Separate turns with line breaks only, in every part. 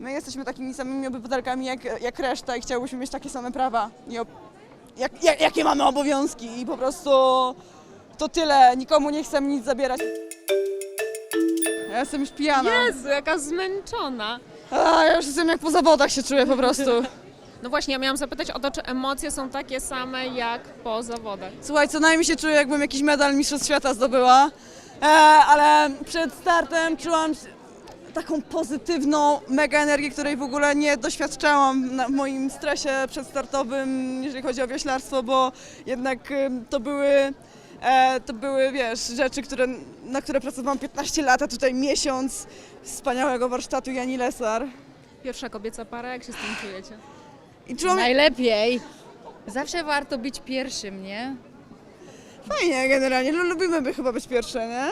my jesteśmy takimi samymi obywatelkami jak, jak reszta i chciałybyśmy mieć takie same prawa. I ob- jak, jak, jakie mamy obowiązki i po prostu to tyle. Nikomu nie chcemy nic zabierać. Ja jestem już pijana.
Jezu, jaka zmęczona.
A, ja już jestem jak po zawodach się czuję po prostu.
No właśnie, ja miałam zapytać o to, czy emocje są takie same jak po zawodach.
Słuchaj, co najmniej się czuję, jakbym jakiś medal Mistrzostw Świata zdobyła, e, ale przed startem czułam taką pozytywną mega energię, której w ogóle nie doświadczałam na, w moim stresie przedstartowym, jeżeli chodzi o wioślarstwo, bo jednak to były, e, to były, wiesz, rzeczy, które, na które pracowałam 15 lat, a tutaj miesiąc wspaniałego warsztatu Jani Lesar.
Pierwsza kobieca para, jak się z tym czujecie?
I czułam,
Najlepiej. Zawsze warto być pierwszym, nie?
fajnie generalnie, lu- lubimy by chyba być pierwsze, nie?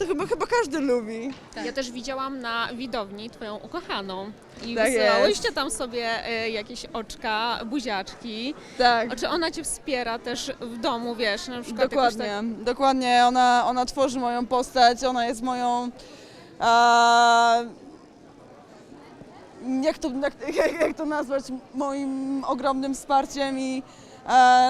To chyba, chyba każdy lubi.
Tak.
Ja też widziałam na widowni twoją ukochaną i
Tak
wysyłałyście tam sobie e, jakieś oczka, buziaczki.
Tak.
A czy ona cię wspiera też w domu, wiesz, na przykład
Dokładnie,
jakoś
dokładnie. Ona, ona tworzy moją postać, ona jest moją. E, jak, to, jak, jak to nazwać? Moim ogromnym wsparciem i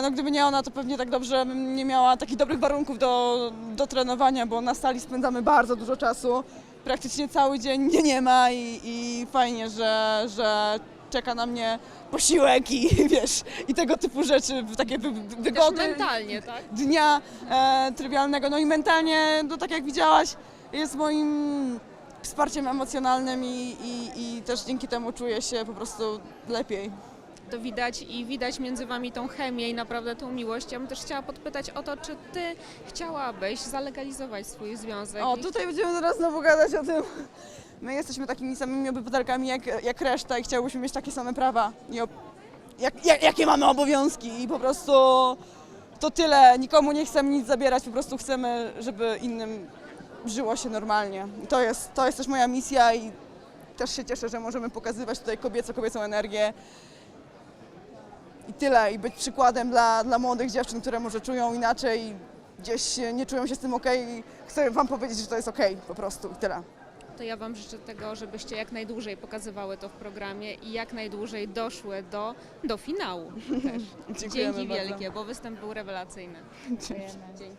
no, gdyby nie ona, to pewnie tak dobrze bym nie miała takich dobrych warunków do, do trenowania, bo na sali spędzamy bardzo dużo czasu. Praktycznie cały dzień mnie nie ma i, i fajnie, że, że czeka na mnie posiłek i wiesz, i tego typu rzeczy, takie wy, wy-
Też
wygody
mentalnie, tak?
dnia e, trywialnego. No i mentalnie, no tak jak widziałaś, jest moim wsparciem emocjonalnym i, i, i też dzięki temu czuję się po prostu lepiej.
To widać i widać między wami tą chemię i naprawdę tą miłość. Ja bym też chciała podpytać o to, czy ty chciałabyś zalegalizować swój związek?
O, tutaj będziemy teraz znowu gadać o tym. My jesteśmy takimi samymi obywatelkami jak, jak reszta i chciałybyśmy mieć takie same prawa. I ob- jak, jak, jakie mamy obowiązki i po prostu to tyle. Nikomu nie chcemy nic zabierać, po prostu chcemy, żeby innym żyło się normalnie. I to jest, to jest też moja misja i też się cieszę, że możemy pokazywać tutaj kobieco, kobiecą energię. I tyle. I być przykładem dla, dla młodych dziewczyn, które może czują inaczej, gdzieś nie czują się z tym okej. i Chcę wam powiedzieć, że to jest okej po prostu i tyle.
To ja Wam życzę tego, żebyście jak najdłużej pokazywały to w programie i jak najdłużej doszły do, do finału też.
Dziękujemy
Dzięki
bardzo.
wielkie, bo występ był rewelacyjny. Dzięki.